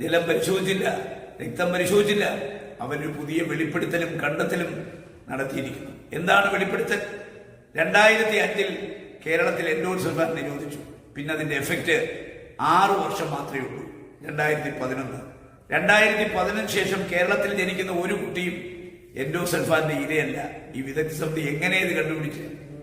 ജലം പരിശോധിച്ചില്ല രക്തം പരിശോധിച്ചില്ല. ഒരു പുതിയ വെളിപ്പെടുത്തലും കണ്ടെത്തലും നടത്തിയിരിക്കുന്നു. എന്താണ് വെളിപ്പെടുത്തൽ? രണ്ടായിരത്തി അഞ്ചിൽ കേരളത്തിൽ എൻഡോൾസൽഫാൻ നിരോധിച്ചു. പിന്നെ അതിന്റെ എഫക്റ്റ് ആറു വർഷം മാത്രമേ ഉള്ളൂ. രണ്ടായിരത്തി പതിനൊന്ന് രണ്ടായിരത്തി പതിനൊന്ന് ശേഷം കേരളത്തിൽ ജനിക്കുന്ന ഒരു കുട്ടിയും എൻഡോസൽഫാന്റെ ഇരയല്ല. ഈ വിദഗ്ധ സമിതി എങ്ങനെ ഇത് കണ്ടുപിടിച്ച്?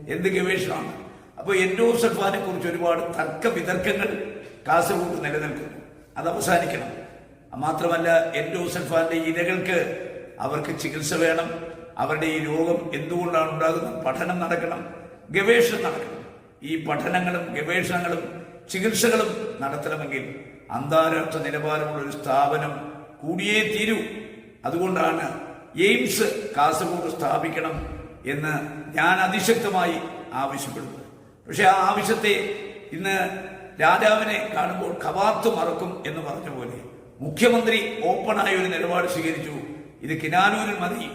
എന്ത് ഗവേഷണമാണ്? അപ്പോൾ എൻഡോസൽഫാനെ കുറിച്ച് ഒരുപാട് തർക്ക വിതർക്കങ്ങൾ കാസർഗോഡ് നിലനിൽക്കുന്നു. അത് അവസാനിക്കണം. മാത്രമല്ല എൻഡോസൽഫാന്റെ ഇരകൾക്ക് അവർക്ക് ചികിത്സ വേണം. അവരുടെ ഈ രോഗം എന്തുകൊണ്ടാണ് ഉണ്ടാകുന്നത്? പഠനം നടക്കണം ഗവേഷണം നടക്കണം. ഈ പഠനങ്ങളും ഗവേഷണങ്ങളും ചികിത്സകളും നടത്തണമെങ്കിൽ അന്താരാഷ്ട്ര നിലവാരമുള്ള ഒരു സ്ഥാപനം കൂടിയേ തീരൂ. അതുകൊണ്ടാണ് എയിംസ് കാസർഗോഡ് സ്ഥാപിക്കണം എന്ന് ഞാൻ അതിശക്തമായി ആവശ്യപ്പെടുന്നത്. പക്ഷെ ആ ആവശ്യത്തെ ഇന്ന് രാജാവിനെ കാണുമ്പോൾ കവാത്ത് മറക്കും എന്ന് പറഞ്ഞ പോലെ മുഖ്യമന്ത്രി ഓപ്പണായ ഒരു നിലപാട് സ്വീകരിച്ചു. ഇത് കിനാനൂരിൽ മതി.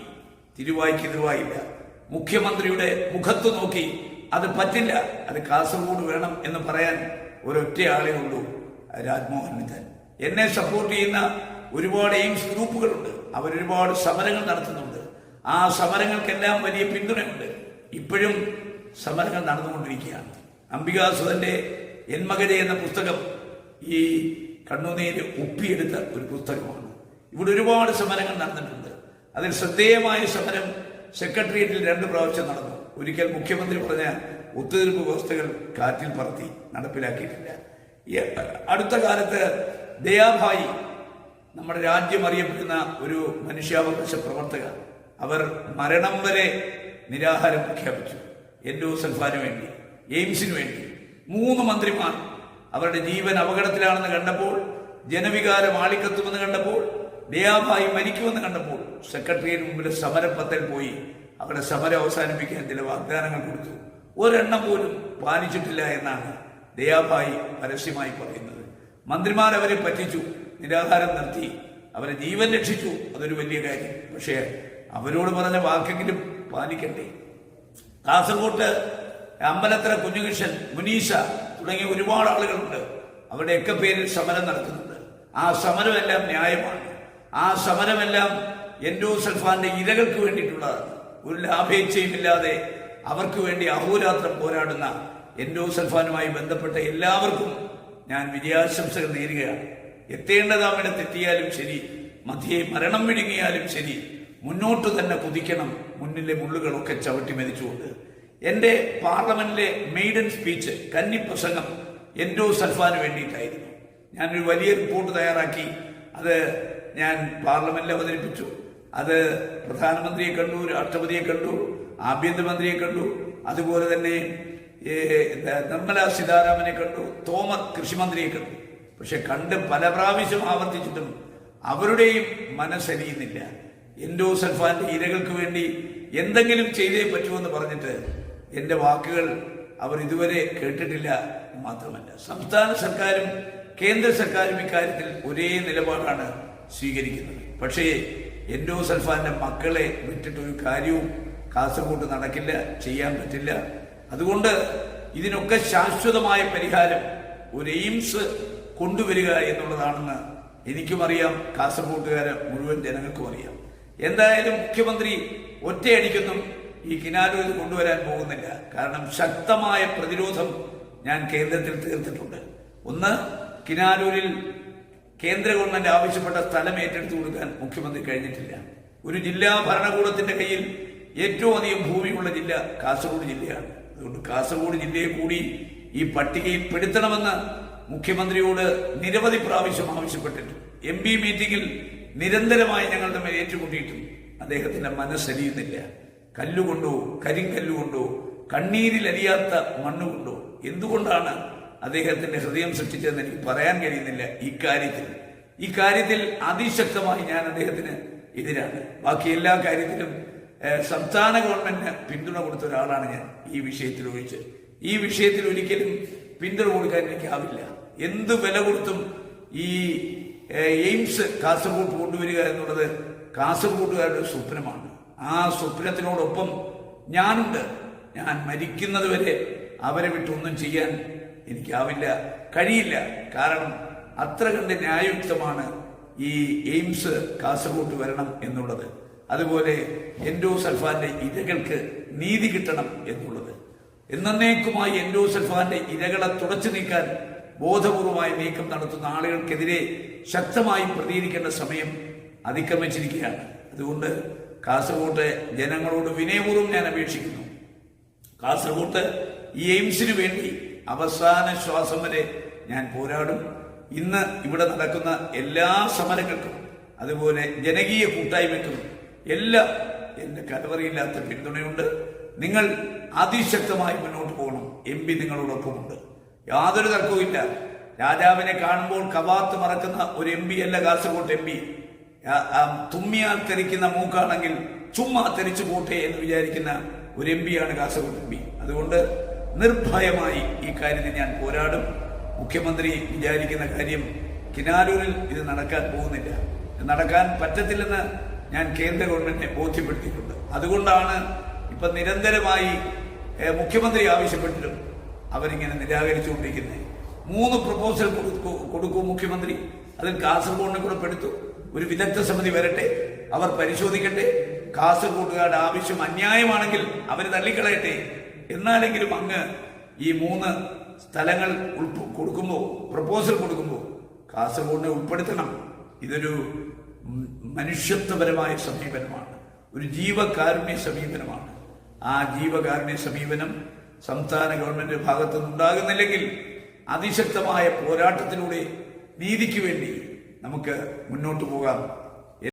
തിരുവായ്ക്ക് തിരുവായില്ല മുഖ്യമന്ത്രിയുടെ മുഖത്ത് നോക്കി അത് പറ്റില്ല. അത് കാസർഗോഡ് വേണം എന്ന് പറയാൻ ഒരൊറ്റ ആളേ ഉള്ളൂ രാജ്മോഹൻ വിധൻ എന്നെ സപ്പോർട്ട് ചെയ്യുന്ന ഒരുപാട് എയിംസ് ഗ്രൂപ്പുകളുണ്ട്. അവരൊരുപാട് സമരങ്ങൾ നടത്തുന്നുണ്ട്. ആ സമരങ്ങൾക്കെല്ലാം വലിയ പിന്തുണയുണ്ട്. ഇപ്പോഴും സമരങ്ങൾ നടന്നുകൊണ്ടിരിക്കുകയാണ്. അംബികാസുധന്റെ എന്മകരെ എന്ന പുസ്തകം ഈ കണ്ണുനീര് ഒപ്പിയെടുത്ത ഒരു പുസ്തകമാണ്. ഇവിടെ ഒരുപാട് സമരങ്ങൾ നടന്നിട്ടുണ്ട്. അതിൽ ശ്രദ്ധേയമായ സമരം സെക്രട്ടേറിയറ്റിൽ രണ്ട് പ്രാവശ്യം നടന്നു. ഒരിക്കൽ മുഖ്യമന്ത്രി പറഞ്ഞ ഒത്തുതീർപ്പ് വ്യവസ്ഥകൾ കാറ്റിൽ പറത്തി നടപ്പിലാക്കിയിട്ടില്ല. അടുത്ത കാലത്ത് ദയാഭായി നമ്മുടെ രാജ്യം അറിയപ്പെടുന്ന ഒരു മനുഷ്യാവകാശ പ്രവർത്തക അവർ മരണം വരെ നിരാഹാരം പ്രഖ്യാപിച്ചു. എൻഡോസൽഫാന് വേണ്ടി എയിംസിന് വേണ്ടി. മൂന്ന് മന്ത്രിമാർ അവരുടെ ജീവൻ അപകടത്തിലാണെന്ന് കണ്ടപ്പോൾ ജനവികാരം ആളിക്കത്തുമെന്ന് കണ്ടപ്പോൾ ദയാഭായി മരിക്കുമെന്ന് കണ്ടപ്പോൾ സെക്രട്ടറിയേറ്റ് മുമ്പിൽ സമരപ്പത്തൽ പോയി. അവരുടെ സമരം അവസാനിപ്പിക്കാൻ ചില വാഗ്ദാനങ്ങൾ കൊടുത്തു. ഒരെണ്ണം പോലും പാലിച്ചിട്ടില്ല എന്നാണ് ദയാഭായി പരസ്യമായി പറയുന്നത്. മന്ത്രിമാർ അവരെ പറ്റിച്ചു നിരാഹാരം നിർത്തി. അവരെ ജീവൻ രക്ഷിച്ചു അതൊരു വലിയ കാര്യം. പക്ഷേ അവരോട് പറഞ്ഞ വാക്കെങ്കിലും പാലിക്കണ്ടേ? കാസർകോട്ട് അമ്പലത്ര കുഞ്ഞുകൃഷ്ണൻ മുനീഷ തുടങ്ങിയ ഒരുപാട് ആളുകളുണ്ട്. അവരുടെയൊക്കെ പേരിൽ സമരം നടത്തുന്നുണ്ട് ആ സമരമെല്ലാം ന്യായമാണ്. ആ സമരമെല്ലാം എൻഡോസൽഫാന്റെ ഇരകൾക്ക് വേണ്ടിയിട്ടുള്ളതാണ്. ഒരു ലാഭേച്ഛയുമില്ലാതെ അവർക്ക് വേണ്ടി അഹോരാത്രം പോരാടുന്ന എൻഡോസൽഫാനുമായി ബന്ധപ്പെട്ട എല്ലാവർക്കും ഞാൻ വിജയാശംസകൾ നേരുകയാണ്. എത്തേണ്ടതാമിടെ തെറ്റിയാലും ശരി മധ്യേ മരണം വിഴുങ്ങിയാലും ശരി മുന്നോട്ട് തന്നെ കുതിക്കണം മുന്നിലെ മുള്ളുകളൊക്കെ ചവിട്ടി മരിച്ചുകൊണ്ട് എന്റെ പാർലമെന്റിലെ മെയ്ഡൻ സ്പീച്ച് കന്നി പ്രസംഗം എൻഡോ സൽഫാന് വേണ്ടിയിട്ടായിരുന്നു. ഞാനൊരു വലിയ റിപ്പോർട്ട് തയ്യാറാക്കി. അത് ഞാൻ പാർലമെന്റിൽ അവതരിപ്പിച്ചു. അത് പ്രധാനമന്ത്രിയെ കണ്ടു രാഷ്ട്രപതിയെ കണ്ടു ആഭ്യന്തരമന്ത്രിയെ കണ്ടു അതുപോലെ തന്നെ നിർമ്മല സീതാരാമനെ കണ്ടു തോമർ കൃഷിമന്ത്രിയെ കണ്ടു. പക്ഷെ കണ്ട് പല പ്രാവശ്യം ആവർത്തിച്ചിട്ടും അവരുടെയും മനസ്സരിയുന്നില്ല എൻഡോ സൽഫാന്റെ ഇരകൾക്ക് വേണ്ടി എന്തെങ്കിലും ചെയ്തേ പറ്റുമെന്ന് പറഞ്ഞിട്ട് എന്റെ വാക്കുകൾ അവർ ഇതുവരെ കേട്ടിട്ടില്ല മാത്രമല്ല. സംസ്ഥാന സർക്കാരും കേന്ദ്ര സർക്കാരും ഇക്കാര്യത്തിൽ ഒരേ നിലപാടാണ് സ്വീകരിക്കുന്നത്. പക്ഷേ എൻഡോ സൽഫാന്റെ മക്കളെ വിട്ടിട്ടൊരു കാര്യവും കാസർഗോഡ് നടക്കില്ല ചെയ്യാൻ പറ്റില്ല. അതുകൊണ്ട് ഇതിനൊക്കെ ശാശ്വതമായ പരിഹാരം ഒരു എയിംസ് കൊണ്ടുവരിക എന്നുള്ളതാണെന്ന് എനിക്കും അറിയാം കാസർഗോട്ടുകാരെ മുഴുവൻ ജനങ്ങൾക്കും അറിയാം. എന്തായാലും മുഖ്യമന്ത്രി ഒറ്റയടിക്കൊന്നും. ഈ കിനാലു ഇത് കൊണ്ടുവരാൻ പോകുന്നില്ല. കാരണം ശക്തമായ പ്രതിരോധം ഞാൻ കേന്ദ്രത്തിൽ തീർത്തിട്ടുണ്ട്. ഒന്ന് കിനാലൂരിൽ കേന്ദ്ര ഗവൺമെന്റ് ആവശ്യപ്പെട്ട സ്ഥലം ഏറ്റെടുത്തു കൊടുക്കാൻ മുഖ്യമന്ത്രി കഴിഞ്ഞിട്ടില്ല. ഒരു ജില്ലാ ഭരണകൂടത്തിന്റെ കയ്യിൽ ഏറ്റവും അധികം ഭൂമിയുള്ള ജില്ല കാസർഗോഡ് ജില്ലയാണ്. അതുകൊണ്ട് കാസർഗോഡ് ജില്ലയെ കൂടി ഈ പട്ടികയിൽ പെടുത്തണമെന്ന് മുഖ്യമന്ത്രിയോട് നിരവധി പ്രാവശ്യം ആവശ്യപ്പെട്ടിട്ടുണ്ട്. എം പി മീറ്റിംഗിൽ നിരന്തരമായി ഞങ്ങളുടെ മേൽ ഏറ്റുമുട്ടിയിട്ടും അദ്ദേഹത്തിന്റെ മനസ്സരിയുന്നില്ല കല്ലുകൊണ്ടോ കരിങ്കല്ലുകൊണ്ടോ കണ്ണീരിൽ അലിയാത്ത മണ്ണുകൊണ്ടോ എന്തുകൊണ്ടാണ് അദ്ദേഹത്തിന്റെ ഹൃദയം സൃഷ്ടിച്ചതെന്ന് എനിക്ക് പറയാൻ കഴിയുന്നില്ല ഇക്കാര്യത്തിൽ ഈ കാര്യത്തിൽ അതിശക്തമായി ഞാൻ അദ്ദേഹത്തിന് എതിരാണ്. ബാക്കി എല്ലാ കാര്യത്തിലും സംസ്ഥാന ഗവൺമെന്റിന് പിന്തുണ കൊടുത്ത ഒരാളാണ് ഞാൻ ഈ വിഷയത്തിൽ ഒഴിച്ച്. ഈ വിഷയത്തിൽ ഒരിക്കലും പിന്തുണ കൊടുക്കാൻ എനിക്കാവില്ല എന്ത് വില കൊടുത്തും ഈ എയിംസ് കാസർഗോഡ് കൊണ്ടുവരിക എന്നുള്ളത് കാസർഗോഡുകാരുടെ സ്വപ്നമാണ്. ആ സ്വപ്നത്തിനോടൊപ്പം ഞാനുണ്ട്. ഞാൻ മരിക്കുന്നതുവരെ അവരെ വിട്ടൊന്നും ചെയ്യാൻ എനിക്കാവില്ല കഴിയില്ല. കാരണം അത്ര കണ്ട് ന്യായയുക്തമാണ് ഈ എയിംസ് കാസർഗോട്ട് വരണം എന്നുള്ളത്. അതുപോലെ എൻഡോ സൽഫാന്റെ ഇരകൾക്ക് നീതി കിട്ടണം എന്നുള്ളത്. എന്നേക്കുമായി എൻഡോ സൽഫാന്റെ ഇരകളെ തുടച്ചു നീക്കാൻ ബോധപൂർവമായ നീക്കം നടത്തുന്ന ആളുകൾക്കെതിരെ ശക്തമായി പ്രതികരിക്കേണ്ട സമയം അതിക്രമിച്ചിരിക്കുകയാണ്. അതുകൊണ്ട് കാസർഗോഡ് ജനങ്ങളോട് വിനയപൂർവം ഞാൻ അപേക്ഷിക്കുന്നു. കാസർഗോട്ട് ഈ എയിംസിന് വേണ്ടി അവസാന ശ്വാസം വരെ ഞാൻ പോരാടും. ഇന്ന് ഇവിടെ നടക്കുന്ന എല്ലാ സമരങ്ങൾക്കും അതുപോലെ ജനകീയ കൂട്ടായ്മയ്ക്കും എല്ലാം എന്റെ കലവറിയില്ലാത്ത പിന്തുണയുണ്ട്. നിങ്ങൾ അതിശക്തമായി മുന്നോട്ട് പോകണം. എം പി നിങ്ങളോടൊപ്പമുണ്ട്. യാതൊരു തർക്കവുമില്ല. രാജാവിനെ കാണുമ്പോൾ കവാത്ത് മറക്കുന്ന ഒരു എം പി അല്ല കാസർഗോട്ട് എം പി. തുമ്മിയാൽ തെറിക്കുന്ന മൂക്കാണെങ്കിൽ ചുമ്മാ തെറിച്ചു പോട്ടെ എന്ന് വിചാരിക്കുന്ന ഒരു എം പിയാണ് കാസർഗോഡ് എം പി. അതുകൊണ്ട് നിർഭയമായി ഈ കാര്യത്തിൽ ഞാൻ പോരാടും. മുഖ്യമന്ത്രി വിചാരിക്കുന്ന കാര്യം കിനാലൂരിൽ ഇത് നടക്കാൻ പോകുന്നില്ല. നടക്കാൻ പറ്റത്തില്ലെന്ന് ഞാൻ കേന്ദ്ര ഗവൺമെന്റിനെ ബോധ്യപ്പെടുത്തിയിട്ടുണ്ട്. അതുകൊണ്ടാണ് ഇപ്പൊ നിരന്തരമായി മുഖ്യമന്ത്രി ആവശ്യപ്പെട്ടിട്ടും അവരിങ്ങനെ നിരാകരിച്ചുകൊണ്ടിരിക്കുന്നത്. മൂന്ന് പ്രപ്പോസൽ കൊടുക്കും മുഖ്യമന്ത്രി. അതിൽ കാസർഗോഡിനെ കൂടെ പെടുത്തു. ഒരു വിദഗ്ധ സമിതി വരട്ടെ അവർ പരിശോധിക്കട്ടെ കാസർഗോഡുകാരുടെ ആവശ്യം അന്യായമാണെങ്കിൽ അവർ തള്ളിക്കളയട്ടെ. എന്നാലെങ്കിലും അങ്ങ് ഈ മൂന്ന് സ്ഥലങ്ങൾ ഉൾപ്പ- കൊടുക്കുമ്പോൾ പ്രപ്പോസൽ കൊടുക്കുമ്പോൾ കാസർഗോഡിനെ ഉൾപ്പെടുത്തണം. ഇതൊരു മനുഷ്യത്വപരമായ സമീപനമാണ്. ഒരു ജീവകാരുണ്യ സമീപനമാണ്. ആ ജീവകാരുണ്യ സമീപനം സംസ്ഥാന ഗവൺമെന്റ് ഭാഗത്തു അതിശക്തമായ പോരാട്ടത്തിലൂടെ നീതിക്ക് വേണ്ടി നമുക്ക് മുന്നോട്ട് പോകാം.